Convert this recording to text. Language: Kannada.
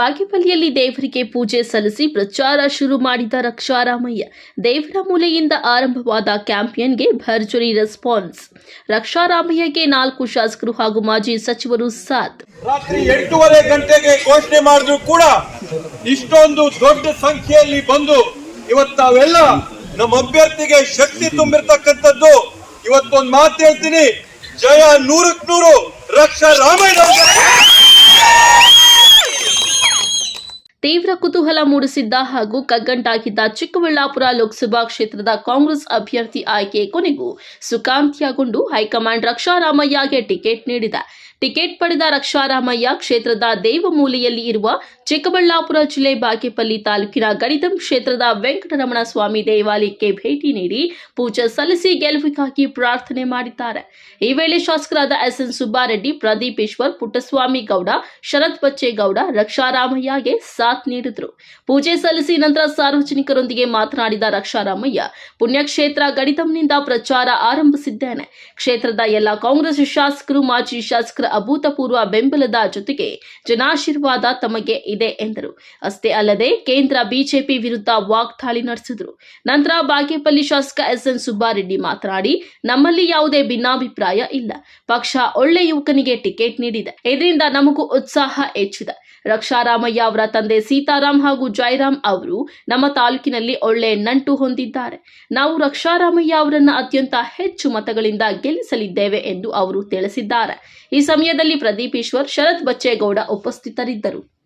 ಬಾಗೇಪಲ್ಲಿಯಲ್ಲಿ ದೇವರಿಗೆ ಪೂಜೆ ಸಲ್ಲಿಸಿ ಪ್ರಚಾರ ಶುರು ಮಾಡಿದ ರಕ್ಷಾರಾಮಯ್ಯ, ದೇವರ ಮೂಲೆಯಿಂದ ಆರಂಭವಾದ ಕ್ಯಾಂಪಿಯನ್ಗೆ ಭರ್ಜರಿ ರೆಸ್ಪಾನ್ಸ್ ರಕ್ಷಾರಾಮಯ್ಯಗೆ ನಾಲ್ಕು ಶಾಸಕರು ಹಾಗೂ ಮಾಜಿ ಸಚಿವರು ಸಾಥ್. ರಾತ್ರಿ ಎಂಟೂವರೆ ಗಂಟೆಗೆ ಘೋಷಣೆ ಮಾಡಿದ್ರು ಕೂಡ ಇಷ್ಟೊಂದು ದೊಡ್ಡ ಸಂಖ್ಯೆಯಲ್ಲಿ ಬಂದು ಇವತ್ತು ತಾವೆಲ್ಲ ನಮ್ಮ ಅಭ್ಯರ್ಥಿಗೆ ಶಕ್ತಿ ತುಂಬಿರ್ತಕ್ಕಂಥದ್ದು. ಇವತ್ತೊಂದು ಮಾತು ಹೇಳ್ತೀನಿ. ಜಯ ನೂರಕ್ ನೂರು ರಕ್ಷಾ ರಾಮಾಯಣ ತೀವ್ರ ಕುತೂಹಲ ಮೂಡಿಸಿದ್ದ ಹಾಗೂ ಕಗ್ಗಂಟಾಗಿದ್ದ ಚಿಕ್ಕಬಳ್ಳಾಪುರ ಲೋಕಸಭಾ ಕ್ಷೇತ್ರದ ಕಾಂಗ್ರೆಸ್ ಅಭ್ಯರ್ಥಿ ಆಯ್ಕೆ ಕೊನೆಗೂ ಸುಖಾಂತ್ಯಗೊಂಡು ಹೈಕಮಾಂಡ್ ರಕ್ಷಾರಾಮಯ್ಯಗೆ ಟಿಕೆಟ್ ನೀಡಿದೆ. ಟಿಕೆಟ್ ಪಡೆದ ರಕ್ಷಾರಾಮಯ್ಯ ಕ್ಷೇತ್ರದ ದೇವಮೂಲೆಯಲ್ಲಿ ಇರುವ ಚಿಕ್ಕಬಳ್ಳಾಪುರ ಜಿಲ್ಲೆ ಬಾಗೇಪಲ್ಲಿ ತಾಲೂಕಿನ ಗಣಿತಂ ಕ್ಷೇತ್ರದ ವೆಂಕಟರಮಣ ಸ್ವಾಮಿ ದೇವಾಲಯಕ್ಕೆ ಭೇಟಿ ನೀಡಿ ಪೂಜೆ ಸಲ್ಲಿಸಿ ಗೆಲುವಿಗಾಗಿ ಪ್ರಾರ್ಥನೆ ಮಾಡಿದ್ದಾರೆ. ಈ ವೇಳೆ ಶಾಸಕರಾದ ಎಸ್ಎನ್ ಸುಬ್ಬಾರೆಡ್ಡಿ ಪ್ರದೀಪೇಶ್ವರ್ ಪುಟ್ಟಸ್ವಾಮಿ ಗೌಡ, ಶರತ್ ಬಚ್ಚೇಗೌಡ, ರಕ್ಷಾರಾಮಯ್ಯಗೆ ಸಾಥ್ ನೀಡಿದರು. ಪೂಜೆ ಸಲ್ಲಿಸಿ ನಂತರ ಸಾರ್ವಜನಿಕರೊಂದಿಗೆ ಮಾತನಾಡಿದ ರಕ್ಷಾರಾಮಯ್ಯ, ಪುಣ್ಯಕ್ಷೇತ್ರ ಗಣಿತಂನಿಂದ ಪ್ರಚಾರ ಆರಂಭಿಸಿದ್ದೇನೆ. ಕ್ಷೇತ್ರದ ಎಲ್ಲ ಕಾಂಗ್ರೆಸ್ ಶಾಸಕರು, ಮಾಜಿ ಶಾಸಕರ ಅಭೂತಪೂರ್ವ ಬೆಂಬಲದ ಜೊತೆಗೆ ಜನಾಶೀರ್ವಾದ ತಮಗೆ ಇದೆ ಎಂದರು. ಅಷ್ಟೇ ಅಲ್ಲದೆ ಕೇಂದ್ರ ಬಿಜೆಪಿ ವಿರುದ್ಧ ವಾಗ್ದಾಳಿ ನಡೆಸಿದರು. ನಂತರ ಬಾಗೇಪಲ್ಲಿ ಶಾಸಕ ಎಸ್ಎನ್ ಸುಬ್ಬಾರೆಡ್ಡಿ ಮಾತನಾಡಿ, ನಮ್ಮಲ್ಲಿ ಯಾವುದೇ ಭಿನ್ನಾಭಿಪ್ರಾಯ ಇಲ್ಲ. ಪಕ್ಷ ಒಳ್ಳೆ ಯುವಕನಿಗೆ ಟಿಕೆಟ್ ನೀಡಿದೆ. ಇದರಿಂದ ನಮಗೂ ಉತ್ಸಾಹ ಹೆಚ್ಚಿದೆ. ರಕ್ಷಾರಾಮಯ್ಯ ಅವರ ತಂದೆ ಸೀತಾರಾಮ್ ಹಾಗೂ ಜಯರಾಮ್ ಅವರು ನಮ್ಮ ತಾಲೂಕಿನಲ್ಲಿ ಒಳ್ಳೆ ನಂಟು ಹೊಂದಿದ್ದಾರೆ. ನಾವು ರಕ್ಷಾರಾಮಯ್ಯ ಅವರನ್ನ ಅತ್ಯಂತ ಹೆಚ್ಚು ಮತಗಳಿಂದ ಗೆಲ್ಲಿಸಲಿದ್ದೇವೆ ಎಂದು ಅವರು ತಿಳಿಸಿದ್ದಾರೆ. ಈ ಸಮಯದಲ್ಲಿ ಪ್ರದೀಪ್ ಈಶ್ವರ್, ಶರತ್ ಬಚ್ಚೇಗೌಡ ಉಪಸ್ಥಿತರಿದ್ದರು.